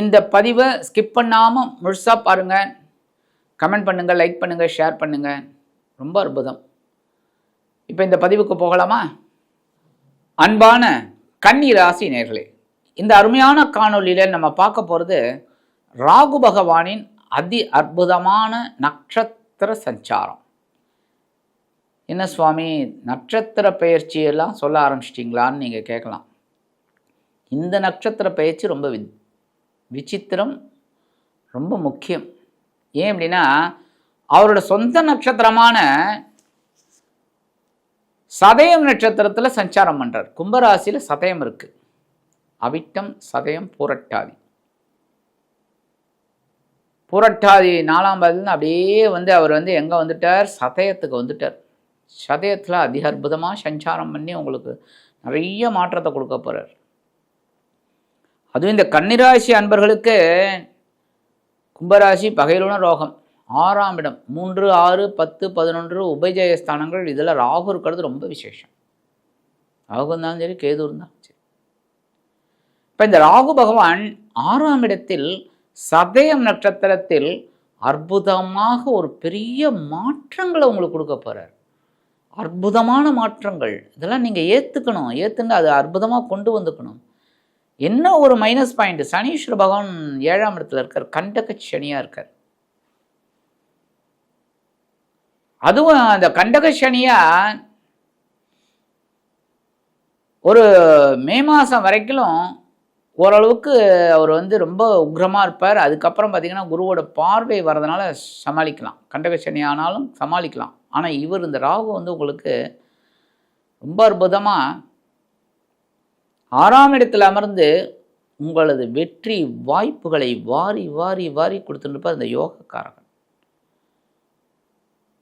இந்த பதிவை ஸ்கிப் பண்ணாமல் முழுசாக பாருங்கள் கமெண்ட் பண்ணுங்கள் லைக் பண்ணுங்கள் ஷேர் பண்ணுங்கள் ரொம்ப அற்புதம். இப்போ இந்த பதிவுக்கு போகலாமா? அன்பான கன்னி ராசி நேர்களே இந்த அருமையான காணொலியில் நம்ம பார்க்க போகிறது ராகு பகவானின் அதி அற்புதமான நட்சத்திர சஞ்சாரம். என்ன சுவாமி நட்சத்திர பயிற்சியெல்லாம் சொல்ல ஆரம்பிச்சிட்டிங்களான்னு நீங்கள் கேட்கலாம். இந்த நட்சத்திர பயிற்சி ரொம்ப விசித்திரம் ரொம்ப முக்கியம். ஏன் அப்படின்னா அவரோட சொந்த நட்சத்திரமான சதயம் நட்சத்திரத்தில் சஞ்சாரம் பண்ணுறார் கும்பராசியில் சதயம் இருக்குது அவிட்டம் சதயம் பூரட்டாதி. பூரட்டாதி நாலாம் பாதத்துலேருந்து அப்படியே வந்து அவர் வந்து எங்கே வந்துட்டார்? சதயத்துக்கு வந்துட்டார். சதயத்தில் அதிக அற்புதமாக சஞ்சாரம் பண்ணி உங்களுக்கு நிறைய மாற்றத்தை கொடுக்க போகிறார் அதுவும் இந்த கன்னிராசி அன்பர்களுக்கு கும்பராசி பகையிலுன ரோகம். ஆறாம் இடம். மூன்று ஆறு பத்து பதினொன்று உபஜயஸ்தானங்கள். இதில் ராகு இருக்கிறது ரொம்ப விசேஷம். ராகு இருந்தாலும் சரி கேது இருந்தாலும் சரி. இப்போ இந்த ராகு பகவான் ஆறாம் இடத்தில் சதயம் நட்சத்திரத்தில் அற்புதமாக ஒரு பெரிய மாற்றங்களை உங்களுக்கு கொடுக்க போகிறார் அற்புதமான மாற்றங்கள். இதெல்லாம் நீங்கள் ஏற்றுக்கணும் ஏற்றுங்க அது அற்புதமாக கொண்டு வந்துக்கணும். என்ன ஒரு மைனஸ் பாயிண்ட் சனீஸ்வர பகவான் ஏழாம் இடத்துல இருக்கார். கண்டக சனியாக இருக்கார். அதுவும் அந்த கண்டக சனியாக ஒரு மே மாதம் வரைக்கும் ஓரளவுக்கு அவர் வந்து ரொம்ப உக்ரமாக இருப்பார். அதுக்கப்புறம் பார்த்திங்கன்னா குருவோட பார்வை வரதுனால சமாளிக்கலாம். கண்டக சனி ஆனாலும் சமாளிக்கலாம். ஆனால் இவர் இந்த ராகு வந்து உங்களுக்கு ரொம்ப அற்புதமாக ஆறாம் இடத்தில் அமர்ந்து உங்களது வெற்றி வாய்ப்புகளை வாரி வாரி வாரி கொடுத்துருப்பார் இந்த யோகக்காரகன்.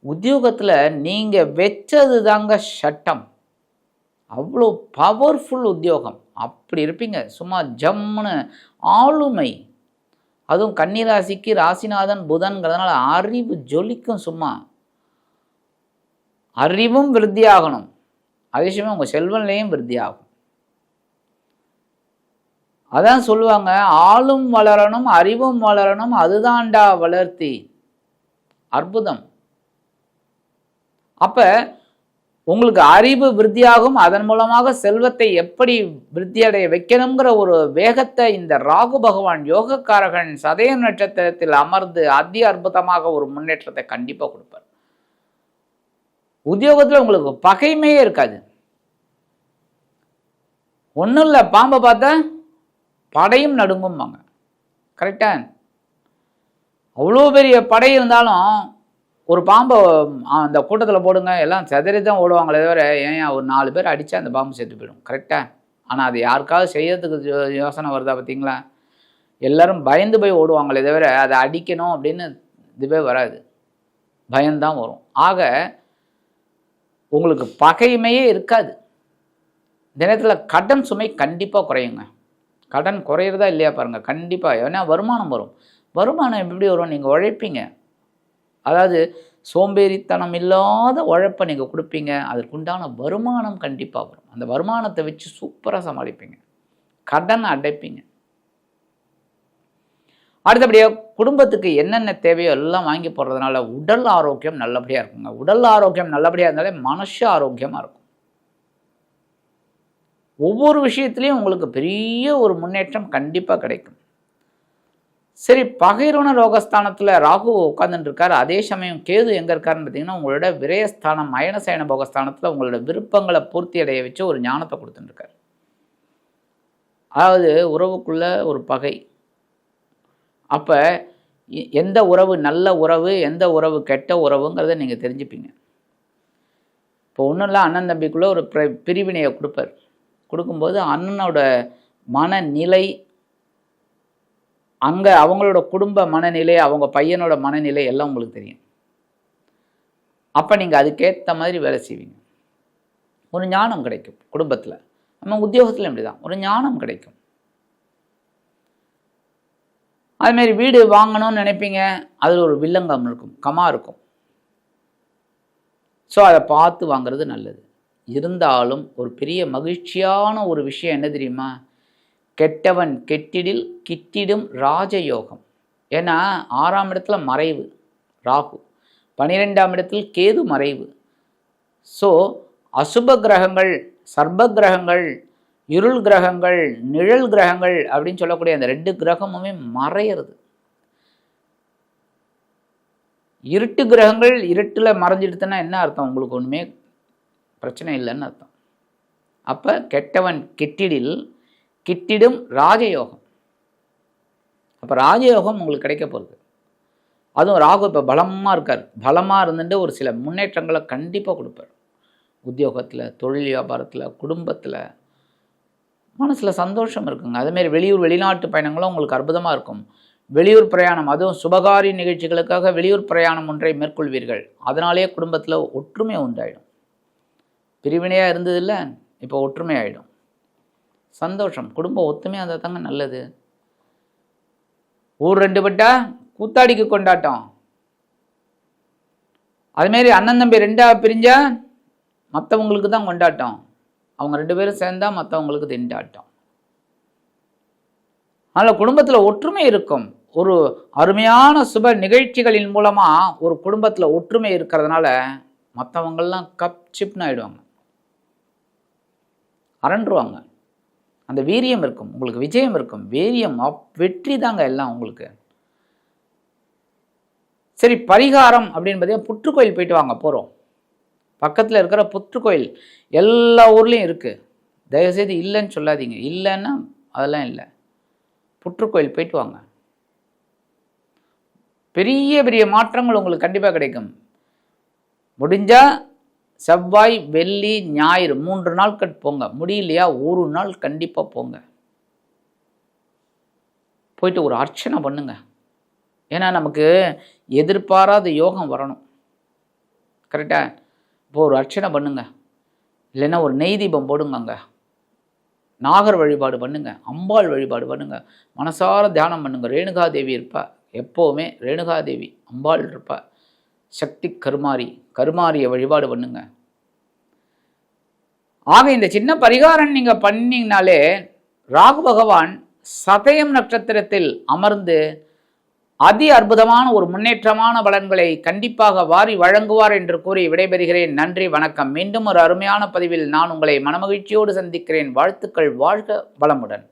உத்தியோகத்தில் நீங்கள் வச்சது தாங்க சட்டம். அவ்வளோ பவர்ஃபுல் உத்தியோகம். அப்படி இருப்பீங்க. சும்மா ஜம்முன்னு ஆளுமை. அதுவும் கன்னிராசிக்கு ராசிநாதன் புதன்கிறதுனால அறிவு ஜொலிக்கும் சும்மா. அறிவும் விருத்தியாகணும். அதே சமயம் உங்கள் செல்வன்லேயும் விருத்தியாகும். அதான் சொல்லுவாங்க ஆளும் வளரணும் அறிவும் வளரணும் அதுதான்டா வளர்த்தி. அற்புதம். அப்போ உங்களுக்கு அறிவு விருத்தியாகும் அதன் மூலமாக செல்வத்தை எப்படி விருத்தியடைய வைக்கணுங்கிற ஒரு வேகத்தை இந்த ராகு பகவான் யோகக்காரகன் சதய நட்சத்திரத்தில் அமர்ந்து அதி அற்புதமாக ஒரு முன்னேற்றத்தை கண்டிப்பாக கொடுப்பார். உத்தியோகத்தில் உங்களுக்கு பகைமையே இருக்காது. ஒன்றும் இல்லை பாம்பை பார்த்தா படையும் நடுங்கும்பாங்க. கரெக்டா அவ்வளோ பெரிய படை இருந்தாலும் ஒரு பாம்பை அந்த கூட்டத்தில் போடுங்க எல்லாம் செதறி தான் ஓடுவாங்களே தவிர ஏன் ஒரு நாலு பேர் அடித்தா அந்த பாம்பு செத்து போயிடும். கரெக்டாக ஆனால் அது யாருக்காவது செய்யறதுக்கு யோசனை வருதா பார்த்தீங்களா? எல்லோரும் பயந்து போய் ஓடுவாங்களே தவிர அதை அடிக்கணும் அப்படின்னு இதுவே வராது. பயம்தான் வரும். ஆக உங்களுக்கு பகைமையே இருக்காது. தினத்தில் கடன் சுமை கண்டிப்பாக குறையுங்க. கடன் குறையிறதா இல்லையா பாருங்கள் கண்டிப்பாக ஏன்னா வருமானம் வரும். வருமானம் எப்படி வரும்? நீங்கள் உழைப்பீங்க. அதாவது சோம்பேறித்தனம் இல்லாத உழைப்பை நீங்கள் கொடுப்பீங்க. அதற்குண்டான வருமானம் கண்டிப்பாக வரும். அந்த வருமானத்தை வச்சு சூப்பராக சமாளிப்பீங்க. கடன் அடைப்பீங்க. அடுத்தபடியாக குடும்பத்துக்கு என்னென்ன தேவையோ எல்லாம் வாங்கி போடுறதுனால உடல் ஆரோக்கியம் நல்லபடியாக இருக்குங்க. உடல் ஆரோக்கியம் நல்லபடியாக இருந்தாலே மனசு ஆரோக்கியமாக இருக்கும். ஒவ்வொரு விஷயத்துலையும் உங்களுக்கு பெரிய ஒரு முன்னேற்றம் கண்டிப்பாக கிடைக்கும். சரி பகைருண ரோகஸ்தானத்தில் ராகு உட்காந்துட்டு இருக்கார். அதே சமயம் கேது எங்கே இருக்காருன்னு பார்த்தீங்கன்னா உங்களோட விரயஸ்தானம் அயனசயன போகஸ்தானத்தில் உங்களோட விருப்பங்களை பூர்த்தி அடைய வச்சு ஒரு ஞானத்தை கொடுத்துட்டுருக்கார் அதாவது உறவுக்குள்ள ஒரு பகை. அப்போ எந்த உறவு நல்ல உறவு எந்த உறவு கெட்ட உறவுங்கிறத நீங்கள் தெரிஞ்சுப்பீங்க. இப்போ ஒன்றும் இல்லை அண்ணன் தம்பிக்குள்ளே ஒரு பிரிவினையை கொடுப்பார். கொடுக்கும்போது அண்ணனோட மனநிலை அங்கே அவங்களோட குடும்ப மனநிலை அவங்க பையனோட மனநிலை எல்லாம் உங்களுக்கு தெரியும். அப்போ நீங்கள் அதுக்கேற்ற மாதிரி வேலை செய்வீங்க. ஒரு ஞானம் கிடைக்கும் குடும்பத்தில். நம்ம உத்தியோகத்தில் இப்படி தான் ஒரு ஞானம் கிடைக்கும். அதுமாரி வீடு வாங்கணும்னு நினைப்பீங்க. அதில் ஒரு வில்லங்கம் இருக்கும் கமா இருக்கும். ஸோ அதை பார்த்து வாங்குறது நல்லது. இருந்தாலும் ஒரு பெரிய மகிழ்ச்சியான ஒரு விஷயம் என்ன தெரியுமா? கெட்டவன் கெட்டிடில் கிட்டிடும் ராஜயோகம். ஏன்னா ஆறாம் இடத்துல மறைவு ராகு. பனிரெண்டாம் இடத்தில் கேது மறைவு. ஸோ அசுப கிரகங்கள் சர்ப கிரகங்கள் இருள் கிரகங்கள் நிழல் கிரகங்கள் அப்படின்னு சொல்லக்கூடிய அந்த ரெண்டு கிரகமுமே மறையிறது. இருட்டு கிரகங்கள் இருட்டில் மறைஞ்சிடுதுன்னா என்ன அர்த்தம்? உங்களுக்கு ஒன்றுமே பிரச்சனை இல்லைன்னு அர்த்தம். அப்போ கெட்டவன் கெட்டிடில் கிட்டிடும் ராஜயோகம். அப்போ ராஜயோகம் உங்களுக்கு கிடைக்க போகுது. அதுவும் ராகு இப்போ பலமாக இருக்கார். பலமாக இருந்துட்டு ஒரு சில முன்னேற்றங்களை கண்டிப்பாக கொடுப்பார். உத்தியோகத்தில் தொழில் வியாபாரத்தில் குடும்பத்தில் மனசில் சந்தோஷம் இருக்குங்க. அதேமாரி வெளியூர் வெளிநாட்டு பயணங்களும் உங்களுக்கு அற்புதமாக இருக்கும். வெளியூர் பிரயாணம் அதுவும் சுபகாரி நிகழ்ச்சிகளுக்காக வெளியூர் பிரயாணம் ஒன்றை மேற்கொள்வீர்கள். அதனாலேயே குடும்பத்தில் ஒற்றுமை உண்டாயிடும். பிரிவினையாக இருந்ததில்ல இப்போ ஒற்றுமை ஆகிடும் சந்தோஷம் குடும்பம் ஒத்துமையாக இருந்தால் தாங்க நல்லது. ஊர் ரெண்டு பட்டா கூத்தாடிக்கு கொண்டாட்டம். அதுமாரி அண்ணன் தம்பி ரெண்டாக பிரிஞ்சா மற்றவங்களுக்கு தான் கொண்டாட்டம். அவங்க ரெண்டு பேரும் சேர்ந்தா மற்றவங்களுக்கு திண்டாட்டம். அதனால் குடும்பத்தில் ஒற்றுமை இருக்கும். ஒரு அருமையான சுப நிகழ்ச்சிகளின் மூலமாக ஒரு குடும்பத்தில் ஒற்றுமை இருக்கிறதுனால மற்றவங்கள்லாம் கப் சிப்னு ஆகிடுவாங்க அரண்டுருவாங்க. அந்த வீரியம் இருக்கும். உங்களுக்கு விஜயம் இருக்கும். வீரியம் வெற்றி தாங்க எல்லாம் உங்களுக்கு. சரி பரிகாரம் அப்படின்னு பார்த்தீங்கன்னா புற்றுக்கோயில் போயிட்டு வாங்க போகிறோம் பக்கத்தில் இருக்கிற புற்றுக்கோயில் எல்லா ஊர்லேயும் இருக்குது தயவுசெய்து இல்லைன்னு சொல்லாதீங்க. இல்லைன்னா அதெல்லாம் இல்லை. புற்றுக்கோயில் போயிட்டு வாங்க. பெரிய பெரிய மாற்றங்கள் உங்களுக்கு கண்டிப்பாக கிடைக்கும். முடிஞ்சால் செவ்வாய் வெள்ளி ஞாயிறு மூன்று நாட்கள் போங்க. முடியலையா? ஒரு நாள் கண்டிப்பாக போங்க. போயிட்டு ஒரு அர்ச்சனை பண்ணுங்க. ஏன்னா நமக்கு எதிர்பாராத யோகம் வரணும். கரெக்டாக இப்போ ஒரு அர்ச்சனை பண்ணுங்க. இல்லைன்னா ஒரு நெய் தீபம் போடுங்க அங்கே நாகர் வழிபாடு பண்ணுங்க. அம்பாள் வழிபாடு பண்ணுங்க. மனசார தியானம் பண்ணுங்க. ரேணுகாதேவி இருப்பா. எப்போவுமே ரேணுகாதேவி அம்பாள் இருப்பா. சக்தி கருமாரி கருமாரியை வழிபாடு பண்ணுங்க. ஆக இந்த சின்ன பரிகாரம் நீங்கள் பண்ணீங்கனாலே ராகு பகவான் சதயம் நட்சத்திரத்தில் அமர்ந்து அதி அற்புதமான ஒரு முன்னேற்றமான பலன்களை கண்டிப்பாக வாரி வழங்குவார் என்று கூறி விடைபெறுகிறேன். நன்றி வணக்கம். மீண்டும் ஒரு அருமையான பதிவில் நான் உங்களை மனமகிழ்ச்சியோடு சந்திக்கிறேன். வாழ்த்துக்கள் வாழ்க வளமுடன்.